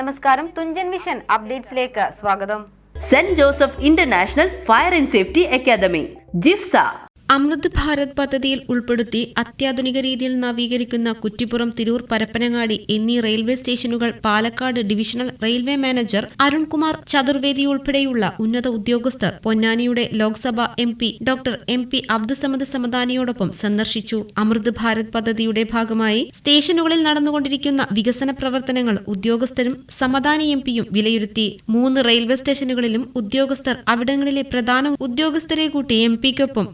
നമസ്കാരം. തുഞ്ചൻ വിഷൻ അപ്ഡേറ്റ്സിലേക്ക് സ്വാഗതം. Saint Joseph international fire and safety academy JIFSA. Amrit Bharat പദ്ധതിയിൽ ഉൾപ്പെടുത്തി അത്യാധുനിക രീതിയിൽ നവീകരിക്കുന്ന കുറ്റിപ്പുറം തിരൂർ പരപ്പനങ്ങാടി എന്നീ റെയിൽവേ സ്റ്റേഷനുകൾ Palakkad divisional railway manager Arunkumar Chaturvedi ഉൾപ്പെടെയുള്ള ഉന്നത ഉദ്യോഗസ്ഥർ പൊന്നാനിയുടെ Lok Sabha M P doctor M P Abdussamad സമദാനിയോടൊപ്പം സന്ദർശിച്ചു. അമൃത് ഭാരത് പദ്ധതിയുടെ ഭാഗമായി സ്റ്റേഷനുകളിൽ നടന്നുകൊണ്ടിരിക്കുന്ന വികസന പ്രവർത്തനങ്ങൾ ഉദ്യോഗസ്ഥരും സമദാനി എം പിയും വിലയിരുത്തി. മൂന്ന് റെയിൽവേ സ്റ്റേഷനുകളിലും ഉദ്യോഗസ്ഥർ അവിടങ്ങളിലെ പ്രധാന ഉദ്യോഗസ്ഥരെ കൂട്ടി എം പിക്കൊപ്പം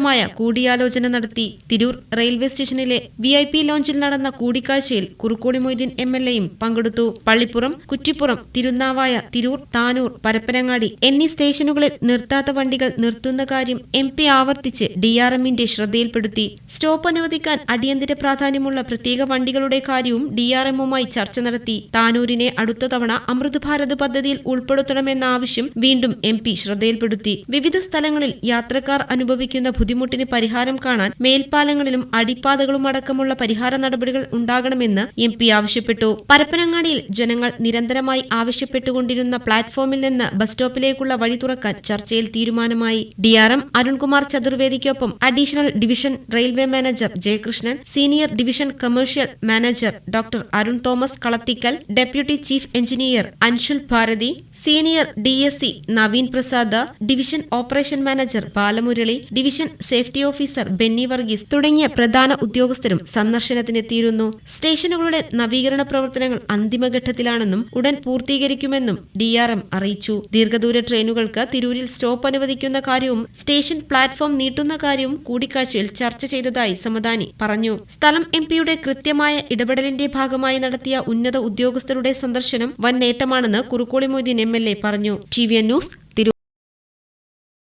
വിശദമായ കൂടിയാലോചന നടത്തി തിരൂർ റെയിൽവേ സ്റ്റേഷനിലെ വി ഐ പി ലോഞ്ചിൽ നടന്ന കൂടിക്കാഴ്ചയിൽ കുറുക്കോളി മൊയ്തീൻ എം എൽ എയും പങ്കെടുത്തു. പള്ളിപ്പുറം കുറ്റിപ്പുറം തിരുനാവായ തിരൂർ താനൂർ പരപ്പനങ്ങാടി എന്നീ സ്റ്റേഷനുകളിൽ നിർത്താത്ത വണ്ടികൾ നിർത്തുന്ന കാര്യം എം പി ആവർത്തിച്ച് ഡി ആർ എമ്മിന്റെ ശ്രദ്ധയിൽപ്പെടുത്തി. സ്റ്റോപ്പ് അനുവദിക്കാൻ അടിയന്തര പ്രാധാന്യമുള്ള പ്രത്യേക വണ്ടികളുടെ കാര്യവും ഡി ആർ എമ്മുമായി ചർച്ച നടത്തി. താനൂരിനെ അടുത്ത തവണ അമൃത് ഭാരത് പദ്ധതിയിൽ ഉൾപ്പെടുത്തണമെന്ന ആവശ്യം വീണ്ടും എം പി ശ്രദ്ധയിൽപ്പെടുത്തി. വിവിധ സ്ഥലങ്ങളിൽ യാത്രക്കാർ അനുഭവിക്കുന്ന ബുദ്ധിമുട്ടിന് പരിഹാരം കാണാൻ മേൽപ്പാലങ്ങളിലും അടിപ്പാതകളും അടക്കമുള്ള പരിഹാര നടപടികൾ ഉണ്ടാകണമെന്ന് എം പി ആവശ്യപ്പെട്ടു. പരപ്പനങ്ങാടിയിൽ ജനങ്ങൾ നിരന്തരമായി ആവശ്യപ്പെട്ടുകൊണ്ടിരുന്ന പ്ലാറ്റ്ഫോമിൽ നിന്ന് ബസ് സ്റ്റോപ്പിലേക്കുള്ള വഴി തുറക്കാൻ ചർച്ചയിൽ തീരുമാനമായി. D R M Arunkumar ചതുർവേദിക്കൊപ്പം additional division railway manager Jayakrishnan senior division commercial manager doctor Arun Thomas Kalathikkal deputy chief engineer Anshul Bharati senior D Naveen Prasad division operation manager Balamurali division safety officer Benny Varghese തുടങ്ങിയ പ്രധാന ഉദ്യോഗസ്ഥരും സന്ദർശനത്തിനെത്തിയിരുന്നു. സ്റ്റേഷനുകളുടെ നവീകരണ പ്രവർത്തനങ്ങൾ അന്തിമഘട്ടത്തിലാണെന്നും ഉടൻ പൂർത്തീകരിക്കുമെന്നും D അറിയിച്ചു. ദീർഘദൂര ട്രെയിനുകൾക്ക് തിരൂരിൽ stop അനുവദിക്കുന്ന കാര്യവും സ്റ്റേഷൻ പ്ലാറ്റ്ഫോം നീട്ടുന്ന കാര്യവും കൂടിക്കാഴ്ചയിൽ ചർച്ച ചെയ്തതായി സമദാനി പറഞ്ഞു. സ്ഥലം എം പിയുടെ കൃത്യമായ ഇടപെടലിന്റെ ഭാഗമായി നടത്തിയ ഉന്നത ഉദ്യോഗസ്ഥരുടെ സന്ദർശനം വൻ നേട്ടമാണെന്ന് Kurukkoli Moideen M L A പറഞ്ഞു. T V news